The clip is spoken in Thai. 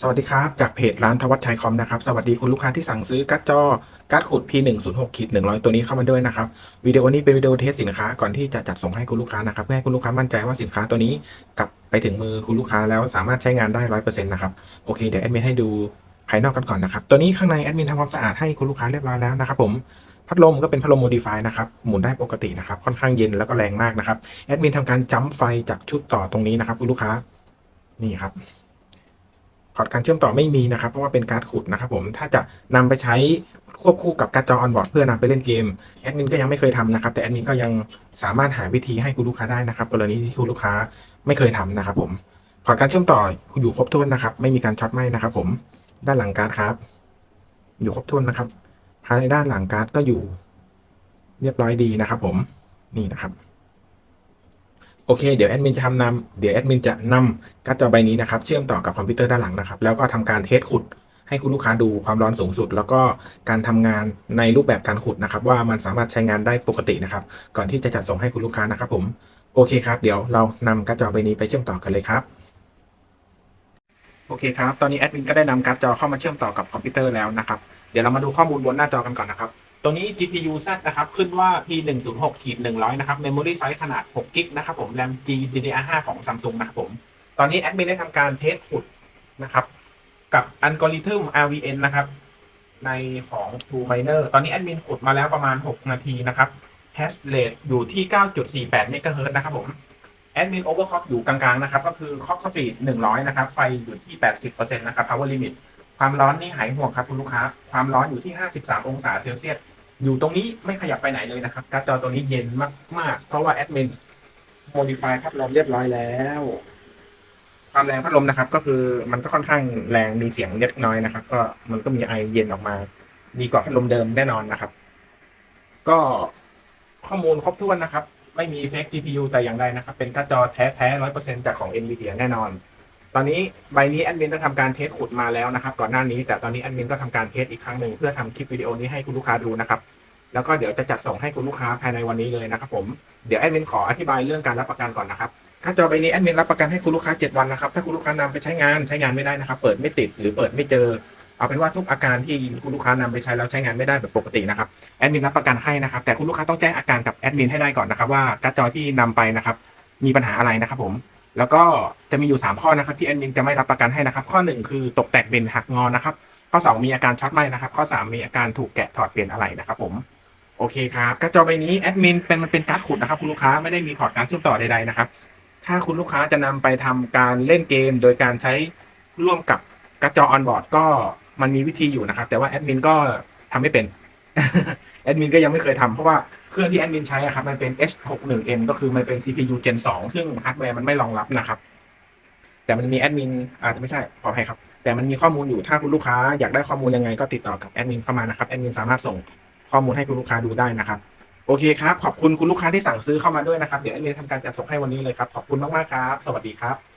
สวัสดีครับ จากเพจร้านทวัชชัยคอมนะครับ สวัสดีคุณลูกค้าที่สั่งซื้อการ์ดจอการ์ดขุด P106 ขีด100 ตัวนี้เข้ามาด้วยนะครับวิดีโอนี้เป็นวิดีโอเทสสินค้าก่อนที่จะจัดส่งให้คุณลูกค้านะครับเพื่อให้คุณลูกค้ามั่นใจว่าสินค้าตัวนี้กลับไปถึงมือคุณลูกค้าแล้วสามารถใช้งานได้ร้อยเปอร์เซ็นต์นะครับโอเคเดี๋ยวแอดมินให้ดูภายนอกกันก่อนนะครับตัวนี้ข้างในแอดมินทำความสะอาดให้คุณลูกค้าเรียบร้อยแล้วนะครับผมพัดลมก็เป็นพัดลมโมดิฟายนะครับ หมุนได้ปกตินะครับค่อนข้างเย็นแล้วก็แรงมากนะครับแอดมินทำการจัมป์ไฟจากชุดต่อตรงนี้นะครับคุณลูกค้านี่ครับ พอร์ตการเชื่อมต่อไม่มีนะครับ เพราะว่าเป็นการ์ดขุดนะครับผมถ้าจะนำไปใช้ควบคู่กับการ์ดจอออนบอร์ดเพื่อนำไปเล่นเกมแอดมินก็ยังไม่เคยทำนะครับ แต่แอดมินก็ยังสามารถหาวิธีให้คุณลูกค้าได้นะครับกรณีที่คุณลูกค้าไม่เคยทำนะครับผมพอร์ตการเชื่อมต่ออยู่ครบถ้วนนะครับ ไม่มีการช็อตไหมนะครับ ผมด้านหลังการ์ดครับ อยู่ครบถ้วนนะครับภายในด้านหลังการ์ดก็อยู่ เรียบร้อยดีนะครับ ผมนี่นะครับ โอเค เดี๋ยวแอดมินจะทำนำเดี๋ยวแอดมินจะนำการ์ดจอใบนี้นะครับ เชื่อมต่อกับคอมพิวเตอร์ด้านหลังนะครับ แล้วก็ทำการเทสขุดให้คุณลูกค้าดูความร้อนสูงสุด แล้วก็การทำงานในรูปแบบการขุดนะครับ ว่ามันสามารถใช้งานได้ปกตินะครับ ก่อนที่จะจัดส่งให้คุณลูกค้านะครับผมโอเคครับ เดี๋ยวเรานำการ์ดจอใบนี้ไปเชื่อมต่อกันเลยครับโอเคครับ ตอนนี้แอดมินก็ได้นำการ์ดจอเข้ามาเชื่อมต่อกับคอมพิวเตอร์แล้วนะครับ เดี๋ยวเรามาดูข้อมูลบนหน้าจอกันก่อนนะครับ ตัวนี้ GPU Z นะครับ ขึ้นว่า P106 ขีด100 นะครับ Memory Size ขนาด 6 กิกนะครับผม RAM GDDR5 ของ Samsung นะครับผม ตอนนี้แอดมินได้ทำการเทสขุดนะครับ กับอัลกอริทึม RVN นะครับ ในของ True Miner ตอนนี้แอดมินขุดมาแล้วประมาณ 6 นาทีนะครับ hash rate อยู่ที่ 9.48 MHz นะครับผมแอดมิน overclock อยู่กลางๆนะครับ ก็คือ clock speed 100 นะครับ ไฟอยู่ที่ 80%นะครับ power limit ความร้อนนี่หายห่วงครับคุณลูกค้า ความร้อนอยู่ที่ 53 องศาเซลเซียส อยู่ตรงนี้ไม่ขยับไปไหนเลยนะครับการ์ดจอตัวนี้เย็นมาก ๆ เพราะว่าแอดมิน modify พัดลมเรียบร้อยแล้ว ความแรงพัดลมนะครับ ก็คือมันก็ค่อนข้างแรงมีเสียงเล็กน้อยนะครับ ก็มันก็มีไอเย็นออกมาดีกว่าพัดลมเดิมแน่นอนนะครับ ก็ข้อมูลครบถ้วนนะครับ ไม่มีเฟก GPU แต่อย่างใดนะครับ เป็นการ์ดจอแท้แท้ร้อยเปอร์เซ็นต์จากของ NVIDIA แน่นอน ตอนนี้ใบนี้แอดมินได้ทำการเทสขุดมาแล้วนะครับ ก่อนหน้านี้แต่ตอนนี้แอดมินก็ทำการเทสอีกครั้งหนึ่งเพื่อทำคลิปวิดีโอนี้ให้คุณลูกค้าดูนะครับ แล้วก็เดี๋ยวจะจัดส่งให้คุณลูกค้าภายในวันนี้เลยนะครับ ผมเดี๋ยวแอดมินขออธิบายเรื่องการรับประกันก่อนนะครับการ์ดจอใบนี้แอดมินรับประกันให้คุณลูกค้า 7 วันนะครับถ้าคุณลูกค้านำไปใช้งานใช้งานไม่ได้นะครับ เปิดไม่ติดหรือเปิดไม่เจอ เอาเป็นว่าทุกอาการที่คุณลูกค้านำไปใช้แล้วใช้งานไม่ได้แบบปกตินะครับแอดมินรับประกันให้นะครับ แต่คุณลูกค้าต้องแจ้งอาการกับแอดมินให้ได้ก่อนนะครับว่าการ์ดจอที่นำไปนะครับมีปัญหาอะไรนะครับผม แล้วก็จะมีอยู่ 3 ข้อนะครับที่แอดมินจะไม่รับประกันให้นะครับ ข้อ 1 คือตกแตกเป็นหักงอนะครับ ข้อ 2 มีอาการช็อตไหมนะครับ ข้อ 3 มีอาการถูกแกะถอดเปลี่ยนอะไรนะครับผมโอเคครับกร์ดจอใบนี้แอดมินเป็นมันเป็นการ์ดขุดนะครับคุณลูกค้าไม่ได้มีพอร์ตการเชื่อมต่อใดๆนะครับ ถ้าคุณลูกค้าจะนำไปทำการเล่นเกม โดยการใช้ร่วมกับกร์ดจอออนบอร์ดก็มันมีวิธีอยู่นะครับ แต่ว่าแอดมินก็ทำไม่เป็น แอดมินก็ยังไม่เคยทำเพราะว่าเครื่องที่แอดมินใช้อะครับมันเป็น H61M ก็คือมันเป็น CPU Gen 2 ซึ่งฮาร์ดแวร์มันไม่รองรับนะครับ แต่มันมีแอดมินอาจจะไม่ใช่ขออภัยครับ แต่มันมีข้อมูลอยู่ถ้าคุณลูกค้าอยากได้ข้อมูลยังไงก็ติดต่อกับแอดมินเข้ามานะครับแอดมินสามารถส่งข้อมูลให้คุณลูกค้าดูได้นะครับ โอเคครับ ขอบคุณคุณลูกค้าที่สั่งซื้อเข้ามาด้วยนะครับ เดี๋ยวแอดมินทำการจัดส่งให้วันนี้เลยครับ ขอบคุณมากๆครับ สวัสดีครับ